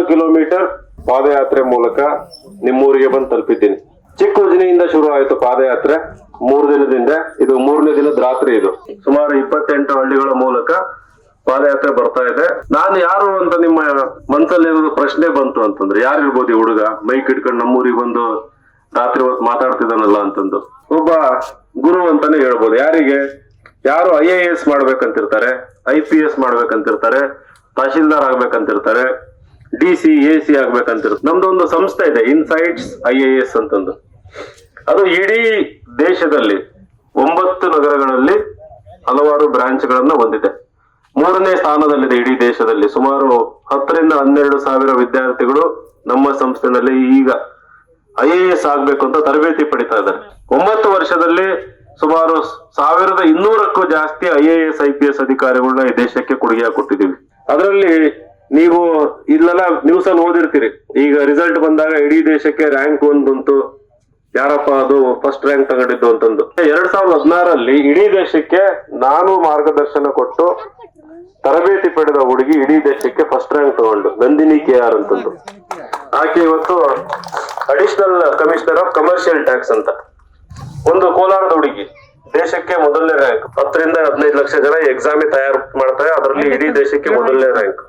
ಒಂಬತ್ತು ಕಿಲೋಮೀಟರ್ ಪಾದಯಾತ್ರೆ ಮೂಲಕ ನಿಮ್ಮೂರಿಗೆ ಬಂದು ತಲುಪಿದ್ದೀನಿ. ಚಿಕ್ಕ ಯೋಜನೆಯಿಂದ ಶುರು ಆಯಿತು ಪಾದಯಾತ್ರೆ. ಮೂರು ದಿನದಿಂದ ಇದು ಮೂರನೇ ದಿನದ ರಾತ್ರಿ ಇದು. ಸುಮಾರು ಇಪ್ಪತ್ತೆಂಟು ಹಳ್ಳಿಗಳ ಮೂಲಕ ಪಾದಯಾತ್ರೆ ಬರ್ತಾ ಇದೆ. ನಾನು ಯಾರು ಅಂತ ನಿಮ್ಮ ಮನಸ್ಸಲ್ಲಿ ಏನಾದ್ರು ಪ್ರಶ್ನೆ ಬಂತು ಅಂತಂದ್ರೆ ಯಾರು ಇರ್ಬೋದು ಈ ಹುಡುಗ? ಮೈಕ್ ಇಟ್ಕೊಂಡು ನಮ್ಮೂರಿಗೆ ಬಂದು ರಾತ್ರಿ ಹೊತ್ತು ಮಾತಾಡ್ತಿದ್ದಾನಲ್ಲ ಅಂತಂದು. ಒಬ್ಬ ಗುರು ಅಂತಾನೆ ಹೇಳ್ಬೋದು. ಯಾರಿಗೆ? ಯಾರು ಐ ಎ ಎಸ್ ಮಾಡ್ಬೇಕಂತಿರ್ತಾರೆ, ಐ ಪಿ ಎಸ್ ಮಾಡ್ಬೇಕಂತಿರ್ತಾರೆ, ತಹಶೀಲ್ದಾರ್ ಆಗ್ಬೇಕಂತಿರ್ತಾರೆ ಡಿ ಸಿ, ಎ ಸಿ ಆಗ್ಬೇಕಂತಿರುತ್ತೆ. ಒಂದು ಸಂಸ್ಥೆ ಇದೆ ಇನ್ಸೈಟ್ಸ್ ಐ ಎ ಎಸ್ ಅಂತಂದು. ಅದು ಇಡೀ ದೇಶದಲ್ಲಿ ಒಂಬತ್ತು ನಗರಗಳಲ್ಲಿ ಹಲವಾರು ಬ್ರಾಂಚ್ ಗಳನ್ನ ಹೊಂದಿದೆ. ಮೂರನೇ ಸ್ಥಾನದಲ್ಲಿದೆ ಇಡೀ ದೇಶದಲ್ಲಿ. ಸುಮಾರು ಹತ್ತರಿಂದ ಹನ್ನೆರಡು ಸಾವಿರ ವಿದ್ಯಾರ್ಥಿಗಳು ನಮ್ಮ ಸಂಸ್ಥೆನಲ್ಲಿ ಈಗ ಐ ಎ ಎಸ್ ಆಗ್ಬೇಕು ಅಂತ ತರಬೇತಿ ಪಡಿತಾ ಇದ್ದಾರೆ. ಒಂಬತ್ತು ವರ್ಷದಲ್ಲಿ ಸುಮಾರು ಸಾವಿರದ ಇನ್ನೂರಕ್ಕೂ ಜಾಸ್ತಿ I A S I P S ಅಧಿಕಾರಿಗಳನ್ನ ಈ ದೇಶಕ್ಕೆ ಕೊಡುಗೆ ಕೊಟ್ಟಿದ್ದೀವಿ ಅದರಲ್ಲಿ ನೀವು ಇಲ್ಲೆಲ್ಲ ನ್ಯೂಸ್ ಅಲ್ಲಿ ಓದಿರ್ತೀರಿ. ಈಗ ರಿಸಲ್ಟ್ ಬಂದಾಗ ಇಡೀ ದೇಶಕ್ಕೆ ರ್ಯಾಂಕ್ ಬಂತು ಯಾರಪ್ಪ ಅದು ಫಸ್ಟ್ ರ್ಯಾಂಕ್ ತಗೊಂಡಿದ್ದು ಅಂತಂದು. ಎರಡ್ ಸಾವಿರದ ಹದಿನಾರಲ್ಲಿ ಇಡೀ ದೇಶಕ್ಕೆ ನಾನು ಮಾರ್ಗದರ್ಶನ ಕೊಟ್ಟು ತರಬೇತಿ ಪಡೆದ ಹುಡುಗಿ ಇಡೀ ದೇಶಕ್ಕೆ ಫಸ್ಟ್ ರ್ಯಾಂಕ್ ತಗೊಂಡು. ನಂದಿನಿ ಕೆ ಆರ್ ಅಂತಂದು. ಆಕೆ ಇವತ್ತು additional commissioner of commercial tax ಅಂತ. ಒಂದು ಕೋಲಾರದ ಹುಡುಗಿ. ದೇಶಕ್ಕೆ ಮೊದಲನೇ ರ್ಯಾಂಕ್ ಹತ್ತರಿಂದ ಹದಿನೈದು ಲಕ್ಷ ಜನ ಎಕ್ಸಾಮ್ ತಯಾರು ಮಾಡ್ತಾರೆ. ಅದರಲ್ಲಿ ಇಡೀ ದೇಶಕ್ಕೆ ಮೊದಲನೇ ರ್ಯಾಂಕ್